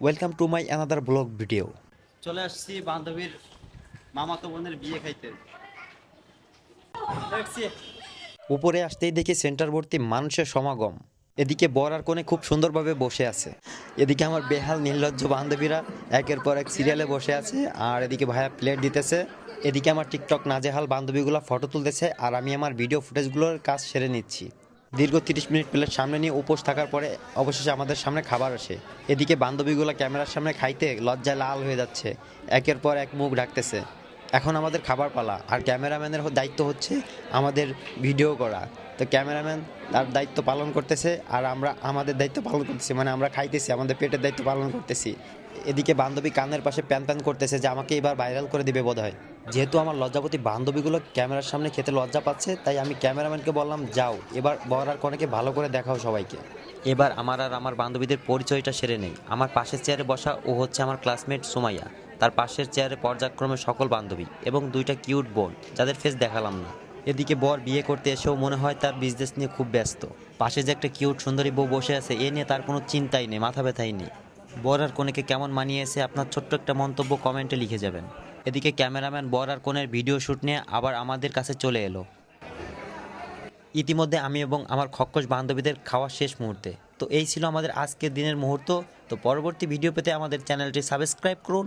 Welcome to my another blog video চলে আসছি বান্ধবীর মামাতো বোনের বিয়ে খাইতে। উপরে আসতেই দেখি সেন্টার ভর্তি মানুষের সমাগম। এদিকে বর আর কোণে খুব সুন্দরভাবে বসে আছে। এদিকে আমার বেহাল নির্লজ্জ বান্ধবীরা একের পর এক সিরিয়ালে বসে আছে আর এদিকে ভাইয়া প্লেট দিতেছে। এদিকে আমার টিকটক নাজেহাল বান্ধবীগুলো ফটো তুলতেছে আর আমি আমার ভিডিও ফুটেজগুলোর কাজ সেরে নিচ্ছি। দীর্ঘ তিরিশ মিনিট প্লেট সামনে নিয়ে উপোস থাকার পরে অবশেষে আমাদের সামনে খাবার আসে। এদিকে বান্ধবীগুলো ক্যামেরার সামনে খাইতে লজ্জায় লাল হয়ে যাচ্ছে। একের পর এক মুখ ঢাকতেছে। এখন আমাদের খাবার পালা। আর ক্যামেরাম্যানের দায়িত্ব হচ্ছে আমাদের ভিডিও করা। তো ক্যামেরাম্যান তার দায়িত্ব পালন করতেছে আর আমরা আমাদের দায়িত্ব পালন করতেছি। মানে আমরা খাইতেছি, আমাদের পেটের দায়িত্ব পালন করতেছি। এদিকে বান্ধবী কানের পাশে প্যান প্যান করতেছে যে আমাকে এবার ভাইরাল করে দিবে বোধ হয় যেহেতু আমার লজ্জাপতি বান্ধবীগুলো ক্যামেরার সামনে খেতে লজ্জা পাচ্ছে, তাই আমি ক্যামেরাম্যানকে বললাম, যাও, এবার বর আর কনেকে ভালো করে দেখাও সবাইকে। এবার আমার আর আমার বান্ধবীদের পরিচয়টা সেরে নেই। আমার পাশের চেয়ারে বসা ও হচ্ছে আমার ক্লাসমেট সুমাইয়া। তার পাশের চেয়ারে পর্যায়ক্রমে সকল বান্ধবী এবং দুইটা কিউট বোন, যাদের ফেস দেখালাম না। এদিকে বর বিয়ে করতে এসেও মনে হয় তার বিজনেস নিয়ে খুব ব্যস্ত। পাশে যে একটা কিউট সুন্দরী বউ বসে আছে, এ নিয়ে তার কোনো চিন্তাই নেই, মাথা ব্যথাই নেই। বর আর কনেকে কেমন মানিয়েছে আপনার ছোট্ট একটা মন্তব্য কমেন্টে লিখে যাবেন। এদিকে ক্যামেরাম্যান বর আর কনের ভিডিও শ্যুট নিয়ে আবার আমাদের কাছে চলে এলো। ইতিমধ্যে আমি এবং আমার খক্কস বান্ধবীদের খাওয়া শেষ মুহূর্তে। তো এই ছিল আমাদের আজকের দিনের মুহূর্ত। তো পরবর্তী ভিডিও পেতে আমাদের চ্যানেলটি সাবস্ক্রাইব করুন।